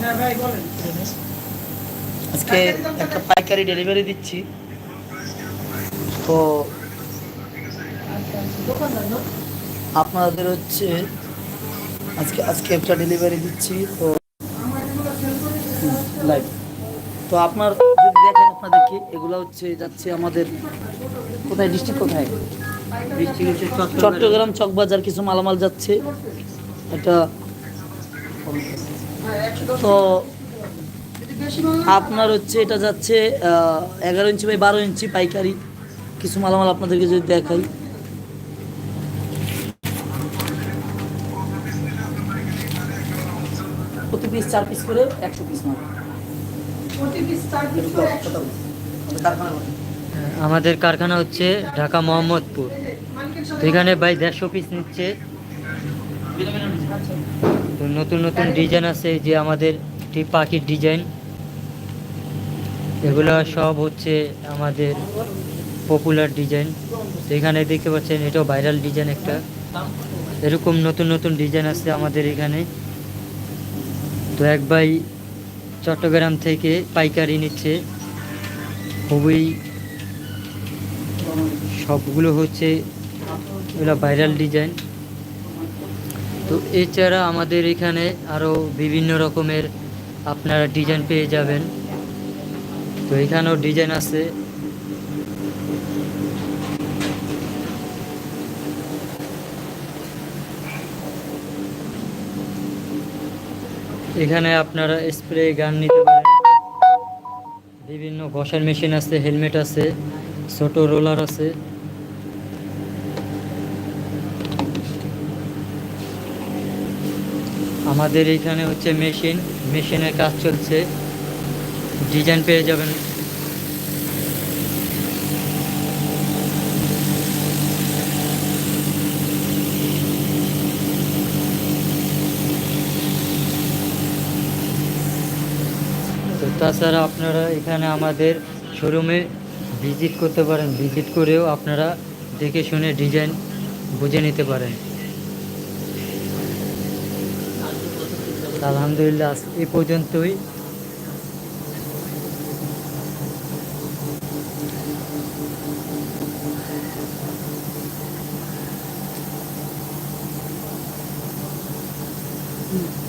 হ্যাঁ আজকে একটা পাইকারি ডেলিভারি দিচ্ছি। তো আপনাদের হচ্ছে আজকে আজকে একটা ডেলিভারি দিচ্ছি তো লাইভ। তো আপনার যদি দেখেন আপনাদেরকে এগুলো হচ্ছে যাচ্ছে আমাদের কোথায় ডিস্ট্রিক্ট কোথায়? চট্টগ্রাম। চকবাজার কিছু মালামাল যাচ্ছে। এটা তো আপনার হচ্ছে এটা যাচ্ছে এগারো ইঞ্চি বাই বারো ইঞ্চি পাইকারি। কিছু মালামাল আপনাদেরকে যদি দেখাই। প্রতি পিস চার পিস করে একশো পিস মাল? আমাদের কারখানা হচ্ছে ঢাকা মোহাম্মদপুর। তো এখানে ভাই দেড়শো পিস নিচ্ছে। তো নতুন নতুন ডিজাইন আছে যে আমাদের পাখির ডিজাইন এগুলো সব হচ্ছে আমাদের পপুলার ডিজাইন তো এখানে দেখতে পাচ্ছেন, এটাও ভাইরাল ডিজাইন একটা। এরকম নতুন নতুন ডিজাইন আছে আমাদের এখানে। তো এক ভাই চট্টগ্রাম থেকে পাইকারি নিচ্ছে। খুবই সবগুলো হচ্ছে এগুলো ভাইরাল ডিজাইন তো এছাড়া আমাদের এখানে আরও বিভিন্ন রকমের আপনারা ডিজাইন পেয়ে যাবেন। তো এখানেও ডিজাইন আছে। এখানে আপনারা স্প্রে গান নিতে পারেন। বিভিন্ন ঘষার মেশিন আছে হেলমেট আছে, ছোট রোলার আছে। আমাদের এখানে হচ্ছে মেশিন, মেশিনের কাজ চলছে। ডিজাইন পেয়ে যাবেন। তাছাড়া আপনারা এখানে আমাদের শোরুমে ভিজিট করতে পারেন। ভিজিট করেও আপনারা দেখে শুনে ডিজাইন বুঝে নিতে পারেন। আলহামদুলিল্লাহ এ পর্যন্তই Mm-hmm.